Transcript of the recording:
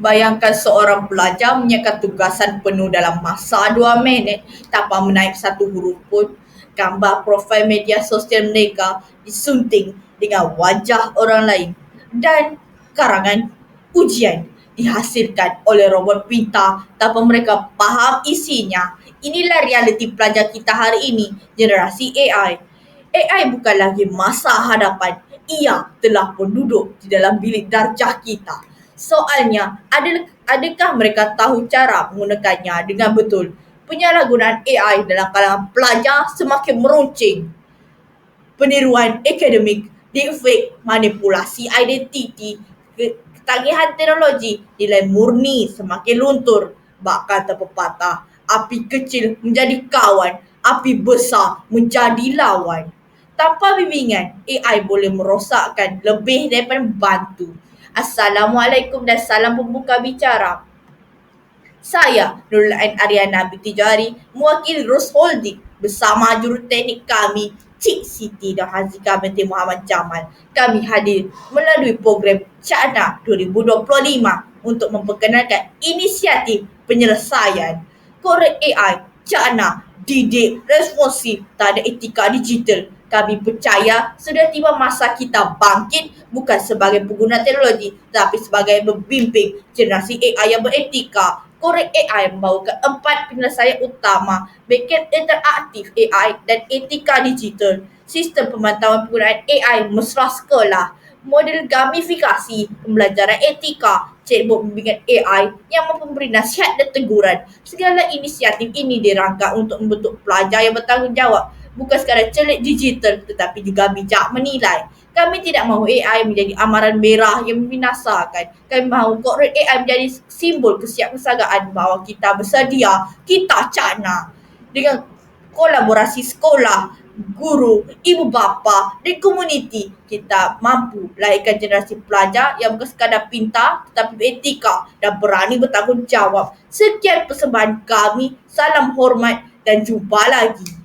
Bayangkan seorang pelajar menyiapkan tugasan penuh dalam masa dua minit tanpa menaip satu huruf pun. Gambar profil media sosial mereka disunting dengan wajah orang lain. Dan karangan ujian dihasilkan oleh robot pintar tanpa mereka faham isinya. Inilah realiti pelajar kita hari ini, generasi AI. AI bukan lagi masa hadapan. Ia telah pun duduk di dalam bilik darjah kita. Soalnya, adakah mereka tahu cara menggunakannya dengan betul? Penyalahgunaan AI dalam kalangan pelajar semakin meruncing. Peniruan akademik, deepfake, manipulasi identiti, ketagihan teknologi, nilai murni semakin luntur. Bak kata pepatah, api kecil menjadi kawan, api besar menjadi lawan. Tanpa bimbingan, AI boleh merosakkan lebih daripada membantu. Assalamualaikum dan salam pembuka bicara. Saya Nurul Ain Ariana binti mewakili Rose Holding bersama juruteknik kami Cik Siti dan Hazika binti Muhammad Jamal. Kami hadir melalui program Cakna 2025 untuk memperkenalkan inisiatif penyelesaian korek AI Cakna didik responsif tak ada etika digital. Kami percaya sudah tiba masa kita bangkit bukan sebagai pengguna teknologi tetapi sebagai pembimbing generasi AI yang beretika. Korek AI membawakan empat penyelesaian utama, backend interaktif AI dan etika digital, sistem pemantauan penggunaan AI mesra sekolah, model gamifikasi, pembelajaran etika, chatbot bimbingan AI yang memberi nasihat dan teguran. Segala inisiatif ini dirangka untuk membentuk pelajar yang bertanggungjawab bukan sekadar celik digital tetapi juga bijak menilai. Kami tidak mahu AI menjadi amaran merah yang membinasakan. Kami mahu korek AI menjadi simbol kesiapsiagaan bahawa kita bersedia, kita cakna. Dengan kolaborasi sekolah, guru, ibu bapa dan komuniti, kita mampu lahirkan generasi pelajar yang bukan sekadar pintar tetapi beretika dan berani bertanggungjawab. Sekian persembahan kami, salam hormat dan jumpa lagi.